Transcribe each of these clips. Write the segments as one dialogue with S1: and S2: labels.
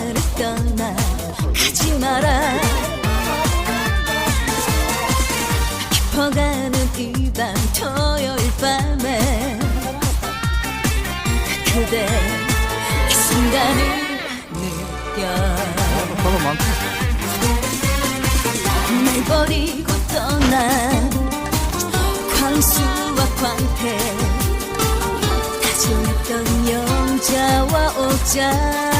S1: 나를 떠나 가지 마라 깊어가는 이밤 토요일 밤에 그대 이 순간을 느껴 날 버리고 떠난 광수와 광태 다정했던 영자와 옥자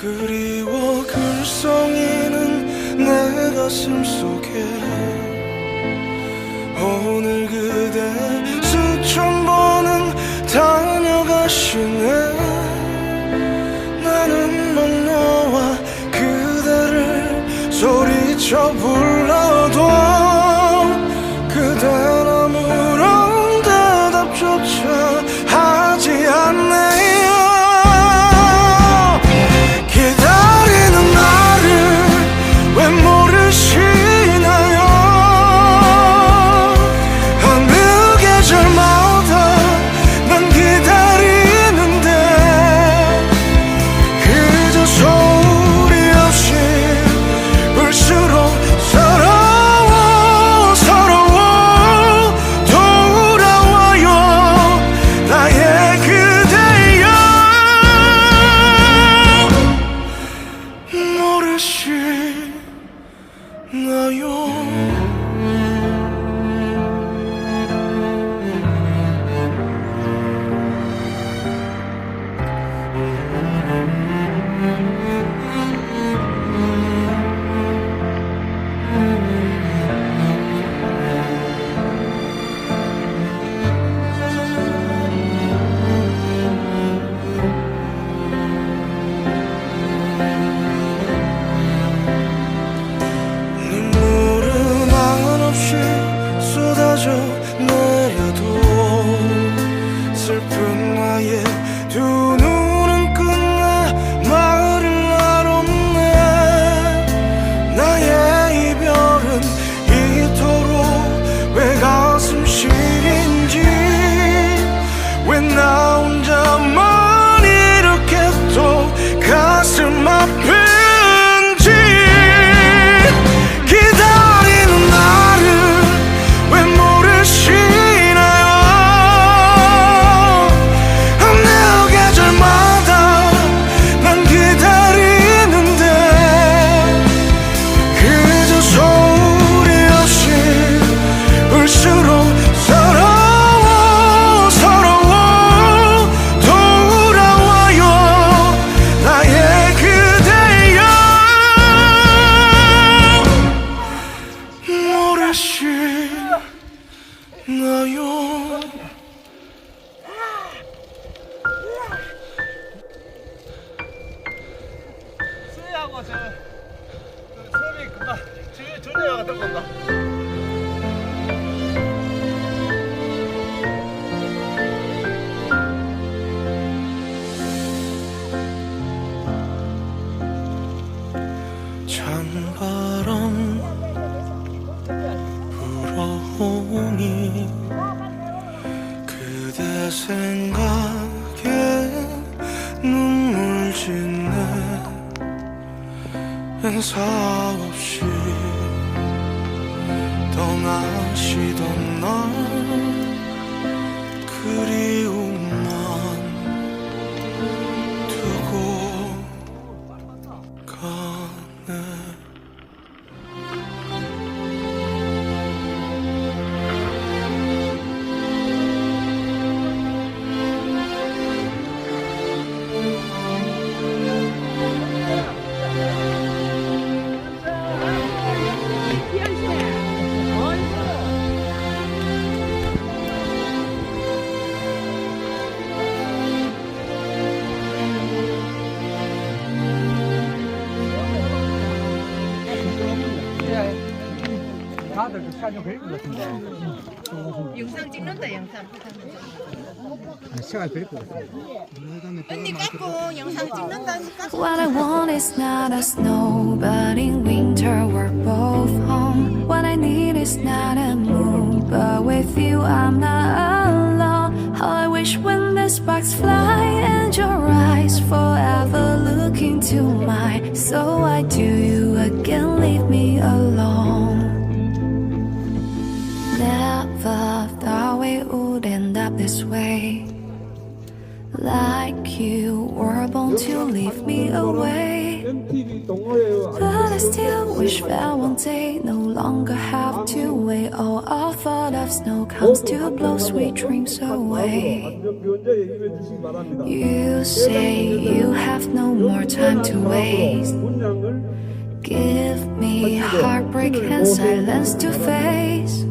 S2: 그리워 글썽이는 내 가슴 속에 오늘 그대 수천 번은 다녀가시네 나는 막 너와 그대를 소리쳐 불러 하고 그 저
S3: 섬이 금방 전혀 같은 건가?
S2: 그대 생각에 눈물 짓는 인사 없이 떠나시던 날
S3: 그리워
S4: 영상 찍는다 영상.
S3: 시간
S4: 언니 깎고 영상 찍는다니까.
S5: What I want is not a snow, but in winter we're both home. What I need is not a moon, but with you I'm not alone. How I wish when the sparks fly and your eyes forever look into mine. So why do you again leave me alone? Never we would end up this way. Like you were born to leave me away. But I still wish that one day no longer have to wait. All our thought of snow comes to blow sweet dreams away. You say you have no more time to waste. Give me heartbreak and silence to face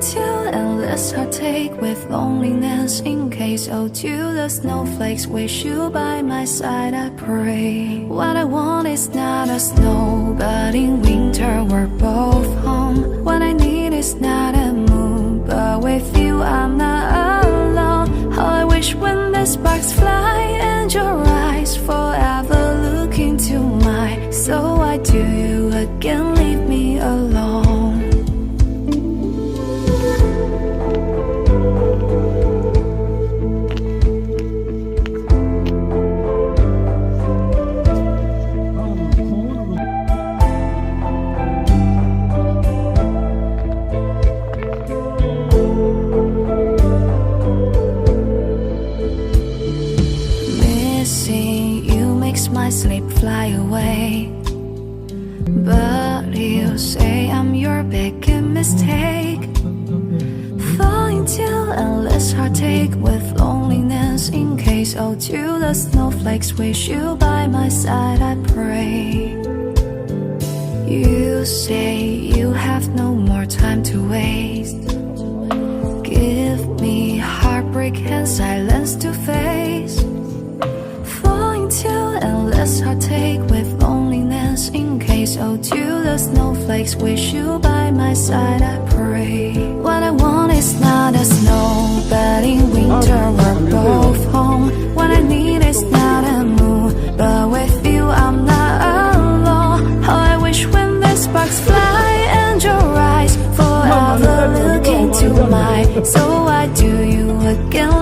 S5: until endless heartache with loneliness in case. Oh, to the snowflakes, wish you by my side, I pray. What I want is not a snow, but in winter we're both home. What I need is not a moon, but with you I'm not alone. How I wish when the sparks fly and your eyes forever look into mine. So why do you again leave me alone? sleep, fly away. But you say I'm your biggest mistake. Fall into endless heartache with loneliness in case. Oh, to the snowflakes, wish you by my side, I pray. You say you have no more time to waste. Give me heartbreak and silence to fade. take with loneliness in case
S1: Oh, to the snowflakes, wish you by my side, I pray What I want is not a snow, but in winter we're both home What I need is not a moon, but with you I'm not alone How oh, I wish when the sparks fly and your eyes Forever look into mine So why do you again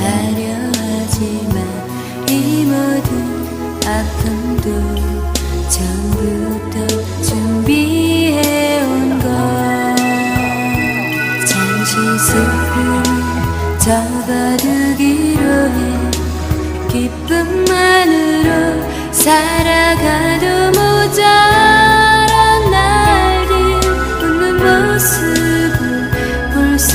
S1: 하려 하지만 이 모든 아픔도 전부터 준비해온 것 잠시 슬을 접어두기로 해 기쁨만으로 살아가도 모자란 날들 웃는 모습을 볼수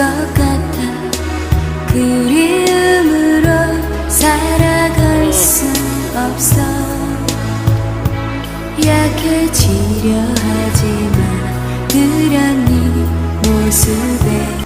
S1: 생각